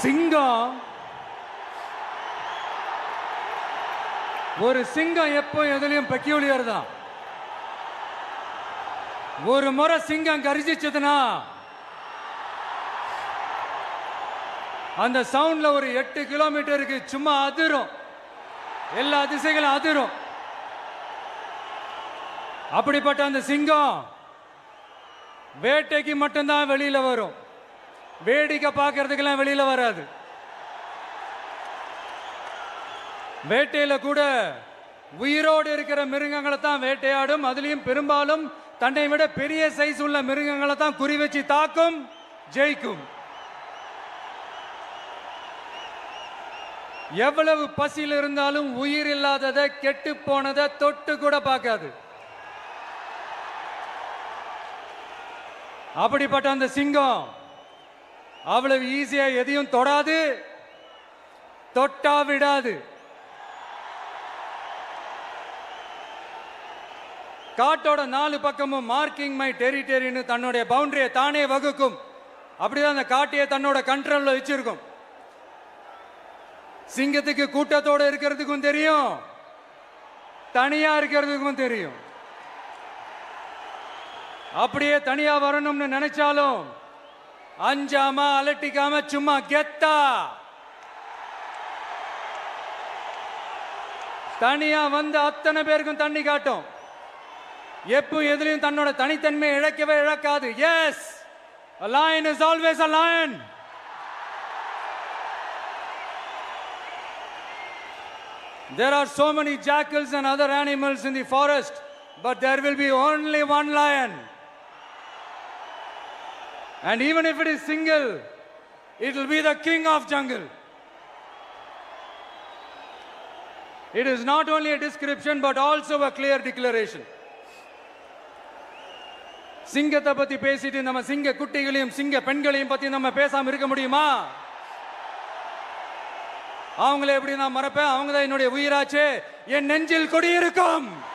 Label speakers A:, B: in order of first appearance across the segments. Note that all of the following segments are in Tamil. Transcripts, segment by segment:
A: சிங்கம். ஒரு சிங்கம் எப்போ எதுலையும் பெக்யூலியர் தான் ஒரு முறை சிங்கம் கரிசிச்சதுன்னா அந்த சவுண்ட்ல ஒரு எட்டு கிலோமீட்டருக்கு சும்மா அதிரும். எல்லா திசைகளும் அதிரும். அப்படிப்பட்ட அந்த சிங்கம் வேட்டைக்கு மட்டும்தான் வெளியில வரும். வேடிக்கை பார்க்கறதுக்கெல்லாம் வெளியில வராது. வேட்டையில கூட உயிரோடு இருக்கிற மிருகங்களை தான் வேட்டையாடும். அதுலயும் பெரும்பாலும் தன்னை விட பெரிய சைஸ் உள்ள மிருகங்களை தான் குறி வச்சு தாக்கும் ஜெயிக்கும். எவ்வளவு பசியில் இருந்தாலும் உயிர் இல்லாததை கெட்டு போனதை தொட்டு கூட பார்க்காது. அப்படிப்பட்ட அந்த சிங்கம் அவ்வளவு ஈஸியா எதையும் தொடாது. தொட்டா விடாது. காட்டோட நாலு பக்கமும் மார்க்கிங் மை டெரிட்டரின்னு தன்னுடைய பவுண்டரியை தானே வகுக்கும். அப்படிதான் அந்த காட்டையை தன்னோட கண்ட்ரோல்ல வச்சிருக்கும். சிங்கத்துக்கு கூட்டத்தோட இருக்கிறதுக்கும் தெரியும். தனியா இருக்கிறதுக்கும் தெரியும். அப்படியே தனியா வரணும்னு நினைச்சாலும் அஞ்சாம அலட்டிக்காம சும்மா கெத்தா தனியா வந்து அத்தனை பேருக்கும் தண்ணி காட்டும் எப்போ எதுலையும் தன்னோட தனித்தன்மை இழக்கவே இழக்காது yes lion is always a lion There are so many jackals and other animals in the forest, but there will be only one lion. And even if it is single it will be the king of jungle. It is not only a description but also a clear declaration. சிங்கத்தை பத்தி பேசிட்டு நம்ம சிங்க குட்டிகளையும் சிங்க பெண்களையும் பத்தி நம்ம பேசாம இருக்க முடியுமா? அவங்கள எப்படி நான் மறப்பேன்? அவங்க தான் என்னுடைய உயிராச்சே. என் நெஞ்சில் குடியிருக்கும்.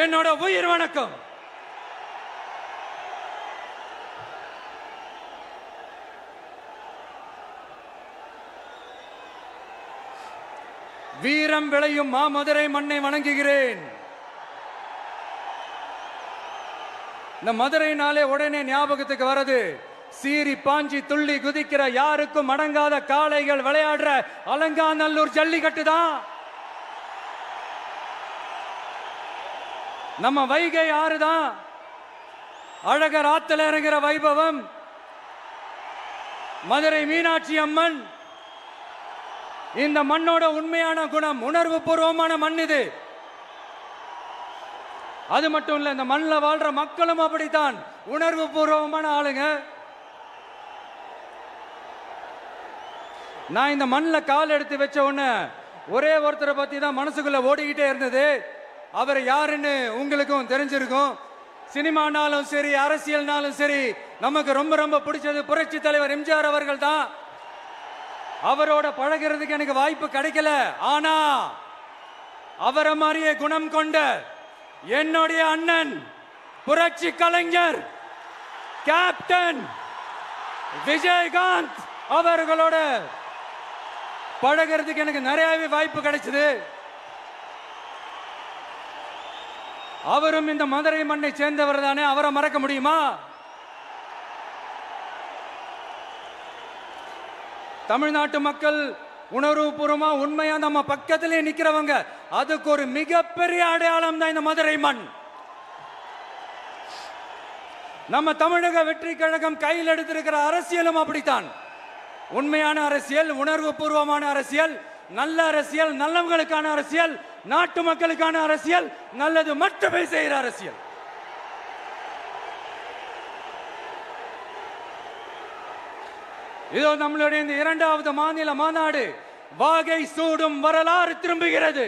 A: என்னோட உயிர் வணக்கம். வீரம் விளையும் மாமதுரை மண்ணை வணங்குகிறேன். இந்த மதுரைனாலே உடனே ஞாபகத்துக்கு வருது சீறி பாஞ்சி துள்ளி குதிக்கிற யாருக்கும் அடங்காத காளைகள் விளையாடுற அலங்காநல்லூர் ஜல்லிக்கட்டு தான். நம்ம வைகை ஆறு தான் அழகர் ஆத்துல இறங்குற வைபவம். மதுரை மீனாட்சி அம்மன். இந்த மண்ணோட உண்மையான குணம் உணர்வு பூர்வமான மண் இது. அது மட்டும் இல்ல இந்த மண்ணில் வாழ்ற மக்களும் அப்படித்தான் உணர்வு பூர்வமான ஆளுங்க. நான் இந்த மண்ணில் கால் எடுத்து வச்ச உடனே ஒரே ஒருத்தரை பத்தி தான் மனசுக்குள்ள ஓடிக்கிட்டே இருந்தது. அவர் யாருன்னு உங்களுக்கும் தெரிஞ்சிருக்கும். சினிமானாலும் சரி அரசியல்னாலும் சரி நமக்கு ரொம்ப ரொம்ப பிடிச்சது புரட்சி தலைவர் எம்ஜிஆர் அவர்கள் தான் அவரோட பழகிறதுக்கு எனக்கு வாய்ப்பு கிடைக்கல. ஆனா அவரை மாதிரியே குணம் கொண்ட என்னுடைய அண்ணன் புரட்சி கலைஞர் கேப்டன் விஜயகாந்த் அவர்களோட பழகிறதுக்கு எனக்கு நிறையவே வாய்ப்பு கிடைச்சது. அவரும் இந்த மதுரை மண்ணை சேர்ந்தவர் தானே அவரை மறக்க முடியுமா? தமிழ்நாட்டு மக்கள் உணர்வுபூர்வமா உண்மையா நம்ம பக்கத்திலே நிக்கிறவங்க அதுக்கு ஒரு மிகப்பெரிய அடையாளம் தான் இந்த மதுரை மண். நம்ம தமிழக வெற்றி கழகம் கையில் எடுத்திருக்கிற அரசியலும் அப்படித்தான். உண்மையான அரசியல் உணர்வு பூர்வமான அரசியல் நல்ல அரசியல் நல்லவங்களுக்கான அரசியல் நாட்டு மக்களுக்கான அரசியல் நல்லது மட்டுமே செய்கிற அரசியல். இதோ நம்மளுடைய இந்த இரண்டாவது மாநில மாநாடு வாகை சூடும் வரலாறு திரும்புகிறது.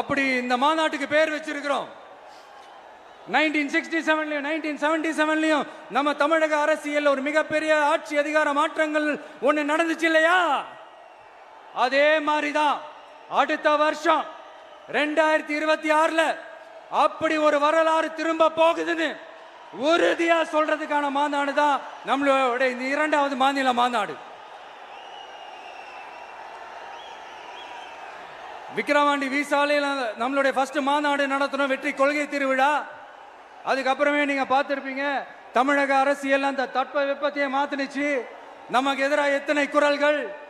A: அப்படி இந்த மாநாட்டுக்கு பேர் வச்சிருக்கிறோம். நைன்டீன் சிக்ஸ்டி செவன்லையும் நைன்டீன் செவன்டி செவன்லையும் நம்ம தமிழக அரசியல் ஒரு மிகப்பெரிய ஆட்சி அதிகார மாற்றங்கள் ஒன்று நடந்துச்சு இல்லையா? அதே மாதிரி தான் அடுத்த வருஷம் ரெண்டாயிரத்தி இருபத்தி ஆறுல அப்படி ஒரு வரலாறு திரும்ப போகுதுன்னு உறுதியா சொல்றதுக்கான மாநாடு தான் நம்மளோட இந்த இரண்டாவது மாநில மாநாடு. விக்கிரவாண்டி விசாலையில் நம்மளுடைய ஃபர்ஸ்ட் மாநாடு நடத்தணும் வெற்றி கொள்கை திருவிழா. அதுக்கப்புறமே நீங்க பார்த்துருப்பீங்க தமிழக அரசியல் அந்த தட்ப வெப்பத்தையே மாத்துனுச்சு. நமக்கு எதிராக எத்தனை குரல்கள்?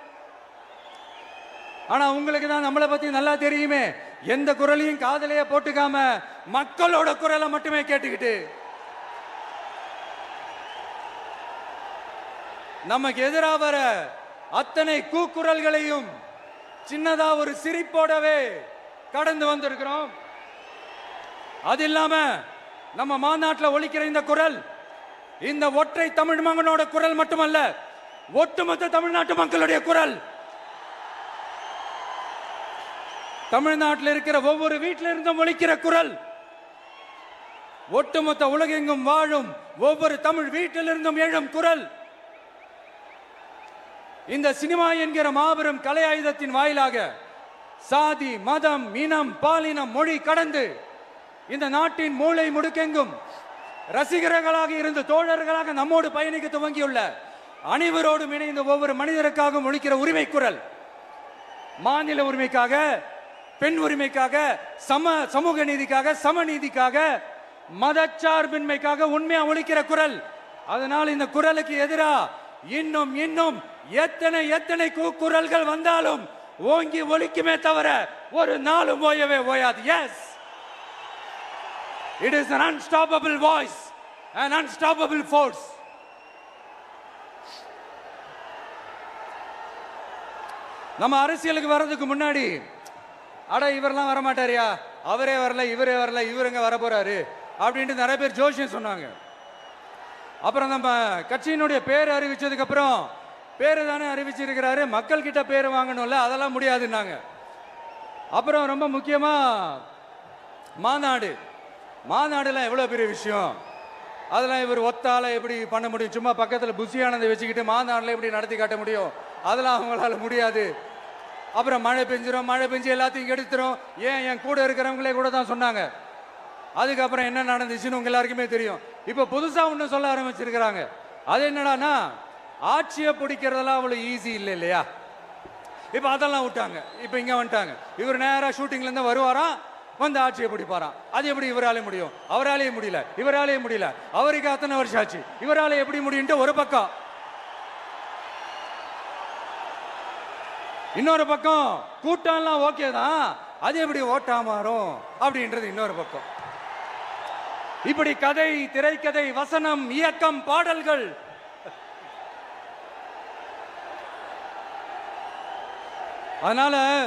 A: ஆனா உங்களுக்கு தான் நம்மளை பத்தி நல்லா தெரியுமே. எந்த குரலையும் காதலையே போட்டுக்காம மக்களோட குரலை மட்டுமே கேட்டுக்கிட்டு. நமக்கு எதிராக வர அத்தனை கூக்குரல்களையும் சின்னதா ஒரு சிரிப்போடவே கடந்து வந்திருக்கிறோம். அது இல்லாம நம்ம மாநாட்டில் ஒழிக்கிற இந்த குரல் இந்த ஒற்றை தமிழ் மகனோட குரல் மட்டுமல்ல ஒட்டுமொத்த தமிழ்நாட்டு மக்களுடைய குரல். தமிழ்நாட்டில் இருக்கிற ஒவ்வொரு வீட்டில இருந்தும் ஒழிக்கிற குரல் ஒட்டுமொத்த உலகெங்கும் வாழும் ஒவ்வொரு தமிழ் வீட்டிலிருந்தும் எழும் குரல். இந்த சினிமா என்கிற மாபெரும் கலை ஆயுதத்தின் வாயிலாக சாதி மதம் இனம் பாலினம் மொழி கடந்து இந்த நாட்டின் மூளை முடுக்கெங்கும் ரசிகர்களாக இருந்து தோழர்களாக நம்மோடு பயணிக்க துவங்கியுள்ள அனைவரோடும் இணைந்த ஒவ்வொரு மனிதருக்காகவும் ஒழிக்கிற உரிமை குரல் மாநில உரிமைக்காக பெண் உரிமைக்காக சம சமூக நீதிக்காக சமநீதிக்காக மதச்சார்பின்மைக்காக உண்மையா ஒழிக்கிற குரல். அதனால் இந்த குரலுக்கு எதிரா இன்னும் இன்னும் எத்தனை எத்தனை கூக்குரல்கள் வந்தாலும் ஓங்கி ஒழிக்குமே தவிர ஒரு நாளும் ஓயவே ஓயாது. Yes it is an unstoppable voice an unstoppable force. நம்ம அரசியலுக்கு வர்றதுக்கு முன்னாடி அட இவரெல்லாம் வர மாட்டாரியா அவரே வரல இவரே வரல இவருங்க வர போறாரு அப்படின்ட்டு நிறைய பேர் ஜோஷியம் சொன்னாங்க. அப்புறம் நம்ம கட்சியினுடைய பேர் அறிவிச்சதுக்கு அப்புறம் பேரு தானே அறிவிச்சிருக்கிறாரு. மக்கள் கிட்ட பேர் வாங்கணும்ல அதெல்லாம் முடியாதுன்னாங்க. அப்புறம் ரொம்ப முக்கியமா மாநாடு. மாநாடுலாம் எவ்வளோ பெரிய விஷயம்? அதெல்லாம் இவர் ஒத்தால எப்படி பண்ண முடியும்? சும்மா பக்கத்தில் புஷியானதை வச்சுக்கிட்டு மாநாடுல எப்படி நடத்தி காட்ட முடியும்? அதெல்லாம் அவங்களால முடியாது. அப்புறம் மழை பெஞ்சிரும் மழை பெஞ்சு எல்லாத்தையும் எடுத்துரும் ஏன் என் கூட இருக்கிறவங்களே கூட தான் சொன்னாங்க. அதுக்கப்புறம் என்ன நடந்துச்சுன்னு உங்க எல்லாருக்குமே தெரியும். இப்போ புதுசா ஒன்று சொல்ல ஆரம்பிச்சிருக்கிறாங்க. அது என்னடான்னா ஆட்சியை பிடிக்கிறதெல்லாம் அவ்வளோ ஈஸி இல்லை இல்லையா? இப்போ அதெல்லாம் விட்டாங்க. இப்போ இங்கே வந்துட்டாங்க. இவர் நேராக ஷூட்டிங்லேருந்து வருவாராம். வந்து ஆட்சியை பிடிப்பாராம். அது எப்படி இவராலே முடியும்? அவராலேயே முடியல. இவராலேயே முடியல. அவருக்கு அத்தனை வருஷம் ஆச்சு. இவரால எப்படி முடியும்ட்டு ஒரு பக்கம். இன்னொரு பக்கம் கூட்டம்லாம் ஓகே தான். அது எப்படி ஓட்டா மாறும்? அப்படின்றது இன்னொரு பக்கம். இப்படி கதை திரைக்கதை வசனம் இயக்கம் பாடல்கள். அதனால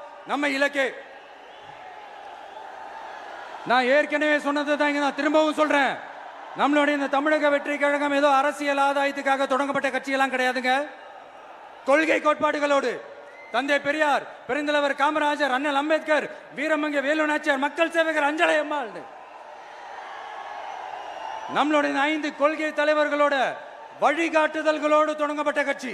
A: நம்ம இலக்கே. நான் ஏற்கனவே சொன்னது தான் இங்கே நான் திரும்பவும் சொல்றேன். நம்மளுடைய இந்த தமிழக வெற்றி கழகம் ஏதோ அரசியல் ஆதாயத்துக்காக தொடங்கப்பட்ட கட்சியெல்லாம் கிடையாதுங்க. கொள்கை கோட்பாடுகளோடு தந்தை பெரியார் பெருந்தலைவர் காமராஜர் அண்ணல் அம்பேத்கர் வீரமங்க வேலு நாச்சியார் மக்கள் சேவகர் அஞ்சலை அம்மாள் நம்மளுடைய ஐந்து கொள்கை தலைவர்களோட வழிகாட்டுதல்களோடு தொடங்கப்பட்ட கட்சி.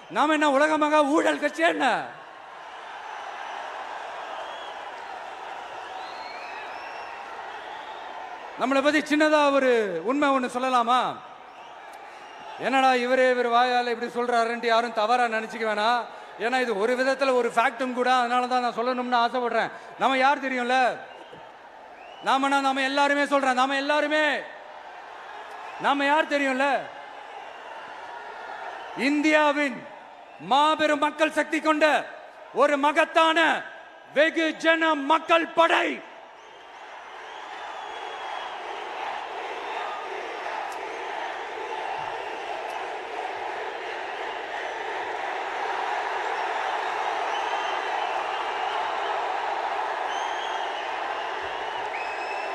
A: நாம என்ன உலகமாக ஊழல் கட்சி என்ன? நம்மளை பத்தி சின்னதா ஒரு உண்மை ஒன்று சொல்லலாமா? என்னடா இவரே இவர் வாயால் இப்படி சொல்றாருன்ட்டு யாரும் தவறா நினைச்சுக்க வேணாம் ஏன்னா இது ஒரு விதத்துல ஒரு ஃபேக்டும் கூட அதனால தான் நான் சொல்லணும்னு ஆசைப்படுறேன். நம்ம யார் தெரியும்ல? நாமனா நாம எல்லாருமே சொல்கிறேன் நாம எல்லாருமே. நாம யார் தெரியும்ல? இந்தியாவின் மாபெரும் மக்கள் சக்தி கொண்ட ஒரு மகத்தான வெகு ஜன மக்கள் படை.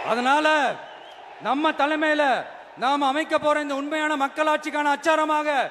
A: அதனால நம்ம தலைமையில நாம் அமைக்க போற இந்த உண்மையான மக்களாட்சிக்கான அச்சாரமாக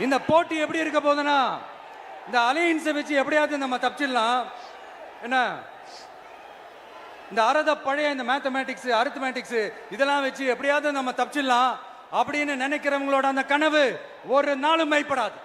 A: இந்த போட்டி எப்படி இருக்க போகுதுன்னா இந்த அலையன்ஸை வச்சு எப்படியாவது நம்ம தப்பிச்சிடலாம். என்ன? இந்த அறத பழைய இந்த மேத்தமேட்டிக்ஸ் அரித்மேட்டிக்ஸ் இதெல்லாம் வச்சு எப்படியாவது நம்ம தப்பிச்சிடலாம் அப்படின்னு நினைக்கிறவங்களோட அந்த கனவு ஒரு நாளும் மைப்படாது